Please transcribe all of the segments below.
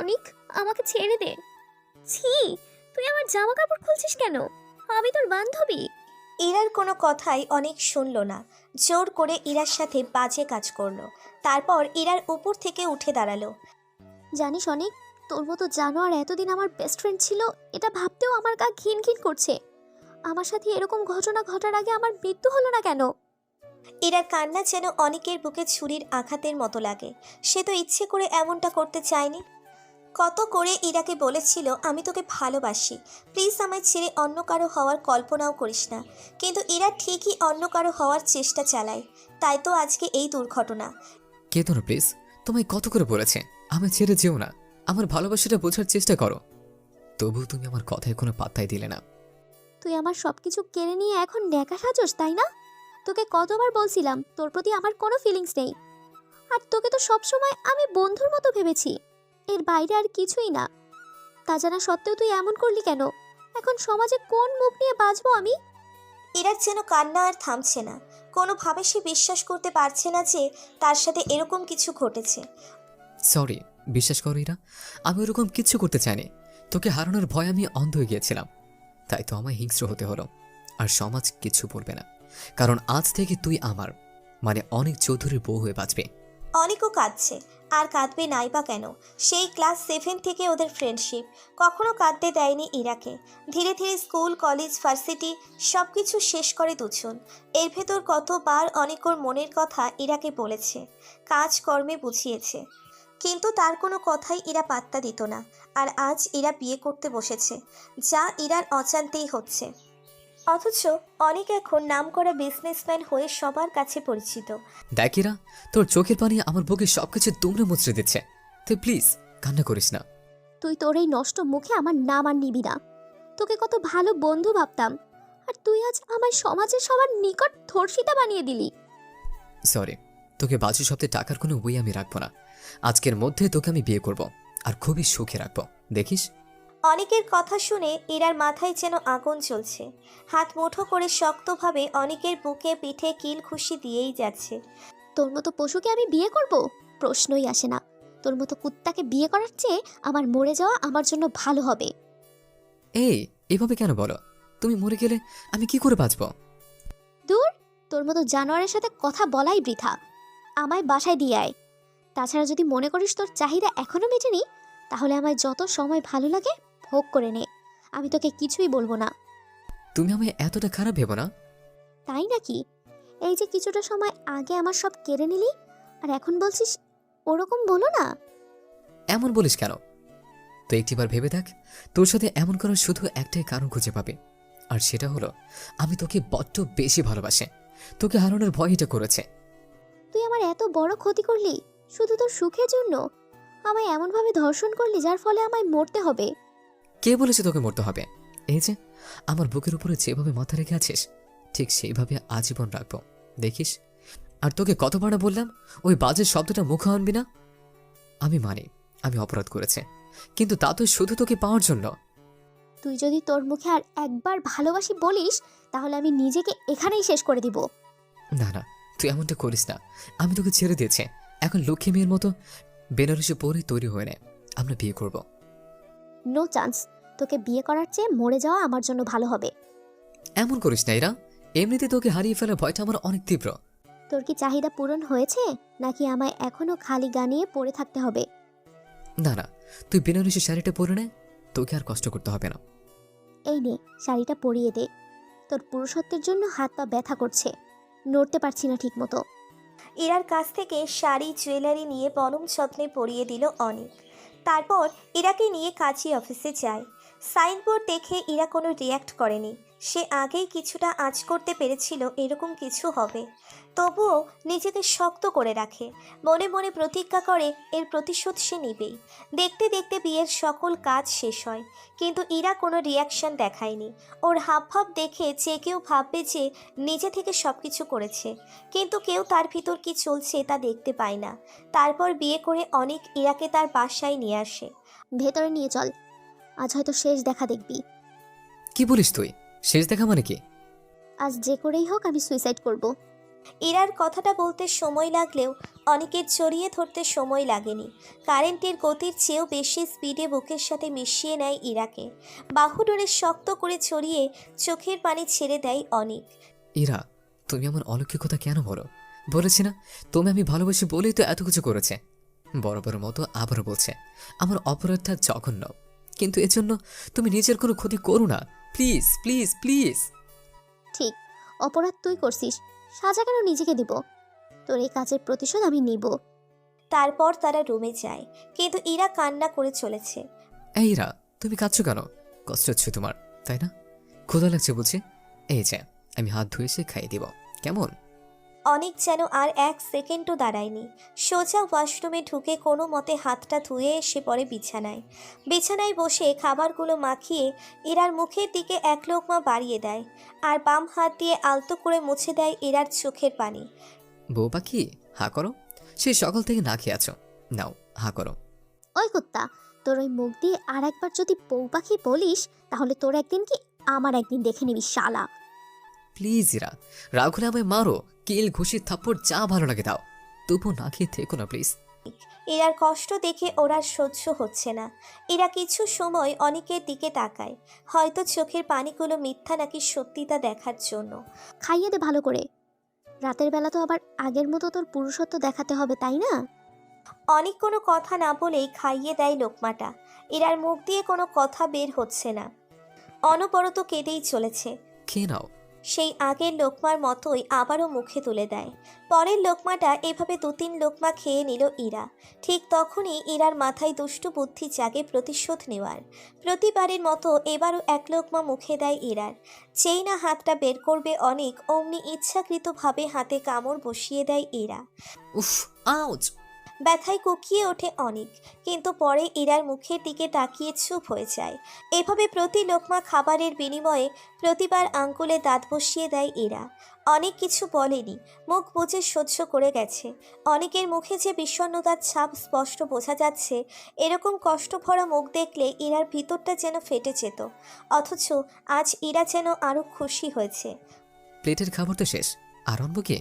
অনিক আমাকে ছেড়ে দে। ছি তুই আমার জামা কাপড় খুলছিস কেন? আমি তোর বান্ধবী। ইরার কোনো কথাই অনেক শুনল না। জোর করে ইরার সাথে বাজে কাজ করল। তারপর ইরার উপর থেকে উঠে দাঁড়াল। জানিস অনেক তোর মতো জানোয়ার এতদিন আমার বেস্ট ফ্রেন্ড ছিল এটা ভাবতেও আমার গা ঘিন ঘিন করছে। আমার সাথে এরকম ঘটনা ঘটার আগে আমার মৃত্যু হলো না কেন? ইরার কান্না যেন অনেকের বুকে ছুরির আঘাতের মতো লাগে। সে তো ইচ্ছে করে এমনটা করতে চায়নি। কত করে ইরাকে বলেছিল আমি তোকে ভালোবাসি। প্লিজ আমায় ছেড়ে অন্য কারও হওয়ার কল্পনাও করিস না। কিন্তু ইরা ঠিকই অন্য কারও হওয়ার চেষ্টা চালায়। তাই তো আজকে এই দুর্ঘটনা। কেতো না প্লিজ? তোমায় কত করে বলেছে আমায় ছেড়ে যেও না। আমার ভালোবাসাটা বোঝার চেষ্টা করো। তবু তুমি আমার কথায় কোনো পাত্তাই দিলে না। তুই আমার সব কিছু কেড়ে নিয়ে এখন ন্যাকা সাজস তাই না? তোকে কতবার বলছিলাম তোর প্রতি আমার কোনো ফিলিংস নেই। আর তোকে তো সবসময় আমি বন্ধুর মতো ভেবেছি। এর বাইরে আর কিছুই না। তা জানা সত্ত্বেও তুই এমন করলি কেন? এখন সমাজে কোন মুখ নিয়ে বাঁচবো আমি? ইরার যেন কান্না আর থামছে না। কোনোভাবে সে বিশ্বাস করতে পারছে না যে তার সাথে এরকম কিছু ঘটেছে। সরি বিশ্বাস করো এরা আমি ওরকম কিচ্ছু করতে চাইনি। তোকে হারানোর ভয় আমি অন্ধ হয়ে গিয়েছিলাম। তাই তো আমায় হিংস্র হতে হলো। আর সমাজ কিছু বলবে না। কারণ আজ থেকে তুই আমার মানে অনেক চৌধুরীর বউ হয়ে বাঁচবে। অনেকও কাঁদছে। আর কাঁদবে নাই বা কেন? সেই ক্লাস সেভেন থেকে ওদের ফ্রেন্ডশিপ কখনো কাঁদতে দেয়নি ইরাকে। ধীরে ধীরে স্কুল, কলেজ ভার্সিটি সব কিছু শেষ করে দুজন। এর ভেতর কতবার অনেক ওর মনের কথা ইরাকে বলেছে কাজ কর্মে বুঝিয়েছে। কিন্তু তার কোনো কথাই ইরা পাত্তা দিত না। আর আজ ইরা বিয়ে করতে বসেছে, যা ইরার অজান্তেই হচ্ছে। অথচ অনেক এখন নামকরা বিজনেসম্যান হয়ে সবার কাছে পরিচিত। দেখিরা তোর চোখের পানি আমার বুকে সবকিছু দুমড়ে মুচড়ে দিচ্ছে। তুই প্লিজ কান্না করিস না। তুই তোর এই নষ্ট মুখে আমার নাম আর নিবি না। তোকে কত ভালো বন্ধু ভাবতাম আর তুই আজ আমার সমাজের সবার নিকট ধর্ষিতা বানিয়ে দিলি। সরি তোকে বাজু শব্দে টাকার কোনো বই আমি রাখব না। আজকের মধ্যে তোকে আমি বিয়ে করব আর খুবই সুখে রাখব। দেখিস? অনেকের কথা শুনে ইরার মাথায় যেন আগুন চলছে হাত মুঠো করে শক্তভাবে অনেকের বুকে পিঠে কিল খুশি দিয়েই যাচ্ছে। তোর মতো পশুকে আমি বিয়ে করব? প্রশ্নই আসে না। তোর মতো কুত্তাকে বিয়ে করার চেয়ে আমার মরে যাওয়া আমার জন্য ভালো হবে। এই এভাবে কেন বলো? তুমি মরে গেলে আমি কি করে বাঁচবো? দূর তোর মতো জানোয়ারের সাথে কথা বলাই বৃথা। আমায় বাসায় দিয়ে আয়। তাছাড়া যদি মনে করিস তোর চাহিদা এখনও মেটেনি তাহলে আমায় যত সময় ভালো লাগে ভোগ করে নে। আমি তোকে কিছুই বলব না। তুমি আমায় এতটা খারাপ ভেবো না? তাই নাকি? এই যে কিছুটা সময় আগে আমার সব কেড়ে নিলি আর এখন বলছিস ওরকম বলো না। এমন বলিস কেন? তো একটিবার ভেবে দেখ তোর সাথে এমন করার শুধু একটাই কারণ খুঁজে পাবে। আর সেটা হলো আমি তোকে বড্ড বেশি ভালোবাসে। তোকে হারানোর ভয় এটা করেছে। তুই আমার এত বড় ক্ষতি করলি শুধু তোর সুখের জন্য। আমায় এমনভাবে ধর্ষণ করলি যার ফলে আমায় মরতে হবে। কে বলেছে তোকে মরতে হবে? এই যে আমার বুকের উপরে যেভাবে মাথা রেখে আছিস ঠিক সেইভাবে আজীবন রাখব। দেখিস? আর তোকে কতবার বললাম ওই বাজের শব্দটা মুখে আনবি না? আমি মানি আমি অপরাধ করেছে কিন্তু তা তো শুধু তোকে পাওয়ার জন্য। তুই যদি তোর মুখে আর একবার ভালোবাসি বলিস তাহলে আমি নিজেকে এখানেই শেষ করে দিব। না না তুই এমনটা করিস না। আমি তোকে ছেড়ে দিয়েছি। এখন লক্ষ্মী মেয়ের মতো বেনারসি পরে তৈরি হয়ে নে। আমরা বিয়ে করব। নো চান্স তোকে বিয়ে করার চেয়ে মরে যাওয়া আমার জন্য ভালো হবে। এমন করিস না এরা এমনিতে তোকে হারিয়ে ফেলার ভয়টা আমার অনেক তীব্র। তোর কি চাহিদা পূরণ হয়েছে? নাকি আমায় এখনও খালি গানিয়ে পড়ে থাকতে হবে? না না। তুই বেনারসি শাড়িটা পরে নে। তোকে আর কষ্ট করতে হবে না। এই নে শাড়িটা পরিয়ে দে। তোর পুরুষত্বের জন্য হাত পা ব্যথা করছে। নড়তে পারছি না ঠিক মতো ইরার কাছ থেকে শাড়ি জুয়েলারি নিয়ে পরম যত্নে পরিয়ে দিল অনেক তারপর ইরাকে নিয়ে কাজী অফিসে যায়। সাইনবোর্ড দেখে ইরা কোনো রিয়্যাক্ট করেনি। সে আগেই কিছুটা আঁচ করতে পেরেছিল এরকম কিছু হবে। তবুও নিজেকে শক্ত করে রাখে। মনে মনে প্রতিজ্ঞা করে এর প্রতিশোধ সে নিবেই। দেখতে দেখতে বিয়ের সকল কাজ শেষ হয় কিন্তু ইরা কোনো রিয়াকশন দেখায়নি। ওর হাবভাব দেখে যে কেউ ভাববে যে নিজে থেকে সব কিছু করেছে কিন্তু কেউ তার ভিতর কি চলছে তা দেখতে পায় না। তারপর বিয়ে করে অনেক ইরাকে তার বাসায় নিয়ে আসে। ভেতরে নিয়ে চল আজ হয়তো শেষ দেখা দেখবি। কি বলিস তুই? শেষ দেখা মানে কি? আজ যে করেই হোক আমি সুইসাইড করব। ইরার কথাটা বলতে সময় লাগলেও অনেকের জড়িয়ে ধরতে সময় লাগেনি। কারেন্টের গতির চেয়েও বেশি স্পিডে বুকের সাথে মিশিয়ে নেয় ইরাকে। বাহুডোরে শক্ত করে ছড়িয়ে চোখের পানি ছেড়ে দেয় অনেক। ইরা তুমি আমার অলৌকিকতা কেন বলো? বলেছি না তুমি আমি ভালোবাসি বলেই তো এত কিছু করেছে। বড় বড় মতো আবারও বলছে আমার অপরাধটা জঘন্য। কিন্তু এজন্য তুমি নিজের কোনো ক্ষতি করো না। প্লিজ প্লিজ প্লিজ ঠিক অপরাধ তুই করছিস। সাজা কেন নিজেকে দিব? তোর এই কাজের প্রতিশোধ আমি নিব। তারপর তারা রুমে যায় কিন্তু ইরা কান্না করে চলেছে। এই ইরা তুমি কাঁদছো কেন? কষ্ট হচ্ছে তোমার তাই না? ক্ষুধা লাগছে বুঝি এই যে আমি হাত ধুয়ে সে খাইয়ে দিব। কেমন? অনেক যেন আর এক সেকেন্ডও দাঁড়ায়নি। সোজা ওয়াশরুমে ঢুকে কোনো মতে হাতটা ধুয়ে এসে পড়ে বিছানায়। বিছানায় বসে খাবারগুলো মাখিয়ে এরার মুখের দিকে এক লোকমা বাড়িয়ে দেয় আর বাম হাত দিয়ে আলতো করে মুছে দেয় এরার চোখের পানি। বউ পাখি হা করো। সেই সকাল থেকে না খেয়ে আছো। নাও হা করো। ওই কুত্তা তোর ওই মুখ দিয়ে আর একবার যদি বউ পাখি বলিস তাহলে তোর একদিন কি আমার একদিন দেখে নিবি শালা। প্লিজ ইরা। রাগ হলে আমায় মারো। কিল ঘুষি থাপ্পড় যা ভালো লাগে দাও। তবু না খেয়ে থেকো না প্লিজ। ইরার কষ্ট দেখে ওরা সহ্য হচ্ছে না। এরা কিছু সময় অনেকের দিকে তাকায় হয়তো চোখের পানিগুলো মিথ্যা নাকি সত্যি তা দেখার জন্য। খাইয়ে দে ভালো করে। রাতের বেলা তো আবার আগের মতো তোর পুরুষত্ব দেখাতে হবে তাই না? অনেক কোনো কথা না বলেই খাইয়ে দেয় লোকমাটা। এরার মুখ দিয়ে কোনো কথা বের হচ্ছে না। অনবরত কেঁদেই চলেছে। খেয়ে নাও। সেই আগের লোকমার মতোই আবারও মুখে তুলে দেয়। পরের লোকমাটা এভাবে দু তিন লোকমা খেয়ে নিল ইরা। ঠিক তখনই ইরার মাথায় দুষ্টু বুদ্ধি জাগে প্রতিশোধ নেওয়ার। প্রতিবারের মতো এবারও এক লোকমা মুখে দেয় ইরার। যেই না হাতটা বের করবে অনেক, অমনি ইচ্ছাকৃতভাবে হাতে কামড় বসিয়ে দেয় ইরা। উফ, আউচ ব্যথায় কুকিয়ে ওঠে অনেক। কিন্তু পরে ইরার মুখের দিকে তাকিয়ে চুপ হয়ে যায়। এভাবে প্রতি লোকমা খাবারের বিনিময়ে প্রতিবার আঙ্গুলে দাঁত বসিয়ে দেয় ইরা। অনেক কিছু বলেনি মুখ বুঝে সহ্য করে গেছে। অনেকের মুখে যে বিষণ্ণতার ছাপ স্পষ্ট বোঝা যাচ্ছে এরকম কষ্ট ভরা মুখ দেখলে ইরার ভিতরটা যেন ফেটে যেত। অথচ আজ ইরা যেন আরও খুশি হয়েছে। প্লেটের খাবার তো শেষ আর আনব কি?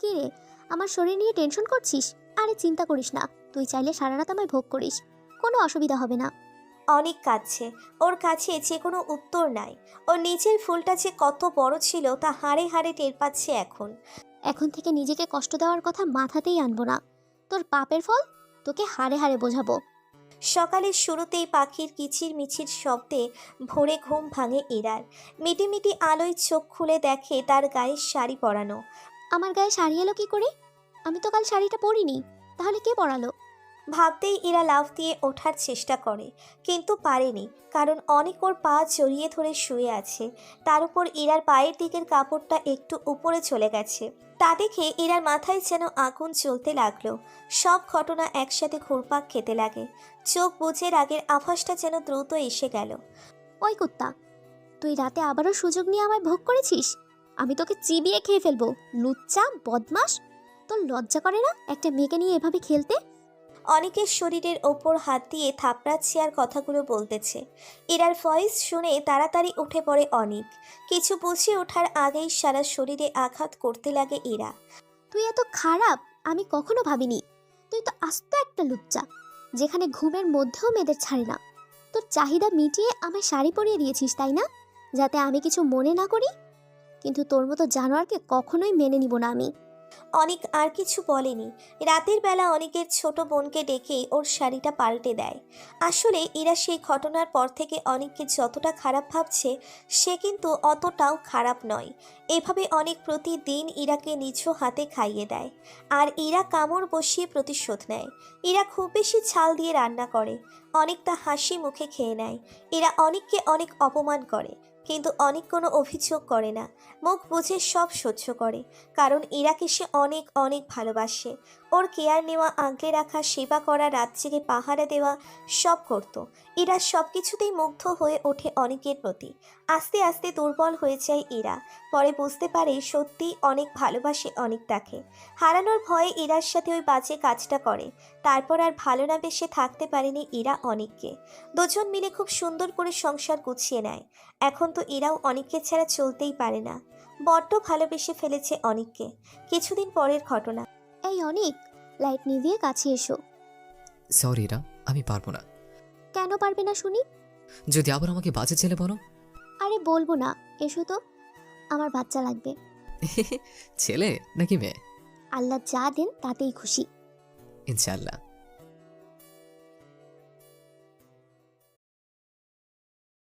কি রে আমার শরীর নিয়ে টেনশন করছিস? আরে চিন্তা করিস না তুই চাইলে সারা রাত আমায় ভোগ করিস কোনো অসুবিধা হবে না। অনেক কাঁদছে ওর কাছে যে কোনো উত্তর নাই ওর নিজের ফুলটা যে কত বড় ছিল তা হাড়ে হাড়ে টের পাচ্ছে এখন। এখন থেকে নিজেকে কষ্ট দেওয়ার কথা মাথাতেই আনব না। তোর পাপের ফল? তোকে হাড়ে হাড়ে বোঝাবো। সকালের শুরুতেই পাখির কিচির মিচির শব্দে ভোরে ঘুম ভাঙে ইরার। মিটিমিটি আলোয় চোখ খুলে দেখে তার গায়ে শাড়ি পরানো। আমার গায়ে শাড়ি এলো কি করে? আমি তো কাল শাড়িটা পরিনি তাহলে কে পরালো? ভাবতেই ইরা লাফ দিয়ে ওঠার চেষ্টা করে কিন্তু পারেনি কারণ অনেক ওর পা জড়িয়ে ধরে শুয়ে আছে। তার উপর ইরার পায়ের দিকের কাপড়টা একটু উপরে চলে গেছে। তা দেখে ইরার মাথায় যেন আগুন জ্বলতে লাগল। সব ঘটনা একসাথে ঘুরপাক খেতে লাগে। চোখ বুঝে রাগের আভাসটা যেন দ্রুত এসে গেল। ওই কুত্তা তুই রাতে আবারও সুযোগ নিয়ে আমায় ভোগ করেছিস? আমি তোকে চিবিয়ে খেয়ে ফেলব লুচ্চা বদমাস তোর লজ্জা করে না একটা মেয়েকে নিয়ে এভাবে খেলতে? অনেকের শরীরের ওপর হাত দিয়ে থাপড়াচ্ছে আর কথাগুলো বলতেছে। ইরার ভয়েস শুনে তাড়াতাড়ি উঠে পড়ে অনেক। কিছু বুঝে ওঠার আগেই সারা শরীরে আঘাত করতে লাগে এরা। তুই এত খারাপ আমি কখনো ভাবিনি। তুই তো আস্ত একটা লুচ্চা যেখানে ঘুমের মধ্যেও মেয়েদের ছাড়ে না। তোর চাহিদা মিটিয়ে আমায় শাড়ি পরিয়ে দিয়েছিস তাই না? যাতে আমি কিছু মনে না করি? কিন্তু তোর মতো জানোয়ারকে কখনোই মেনে নিব না আমি। অনেক আর কিছু বলেনি। রাতের বেলা অনেকের ছোট বোনকে ডেকেই ওর শাড়িটা পাল্টে দেয়। আসলে ইরা সেই ঘটনার পর থেকে অনেককে যতটা খারাপ ভাবছে, সে কিন্তু অতটাও খারাপ নয়। এভাবে অনেক প্রতিদিন ইরাকে নিজ হাতে খাইয়ে দেয়। আর ইরা কামড় বসিয়ে প্রতিশোধ নেয়। ইরা খুব বেশি ছাল দিয়ে রান্না করে। অনেক তা হাসি মুখে খেয়ে নেয়। এরা অনেককে অনেক অপমান করে। কিন্তু অনেক কোনো অভিযোগ করে না। মুখ বুঝে সব সহ্য করে, কারণ ইরাকে সে অনেক অনেক ভালোবাসে। ওর কেয়ার নেওয়া, আগলে রাখা, সেবা করা, রাত জেগে পাহারা দেওয়া সব করত। ইরা সব কিছুতেই মুগ্ধ হয়ে ওঠে অনেকের প্রতি। আস্তে আস্তে দুর্বল হয়ে যায় ইরা। পরে বুঝতে পারে সত্যি অনেক ভালোবাসে অনেক তাকে। হারানোর ভয়ে ইরার সাথে ওই বাজে কাজটা করে। তারপর আর ভালো না বেশে থাকতে পারেনি ইরা অনেককে। দুজন মিলে খুব সুন্দর করে সংসার গুছিয়ে নেয়। এখন তো ইরাও অনেককে ছাড়া চলতেই পারে না। বড্ড ভালোবেসে ফেলেছে অনেককে। কিছুদিন পরের ঘটনা। এই অনেক লাইট নিভিয়ে কাছে এসো। সরি ইরা আমি পারব না। কেন পারবে না শুনি? যদি আবার আমাকে বাজে ছেলে বলো। আরে বলব না এসো তো। আমার বাচ্চা লাগবে। ছেলে নাকি মেয়ে? আল্লাহ যা দেন তাতেই খুশি। ইনশাল্লাহ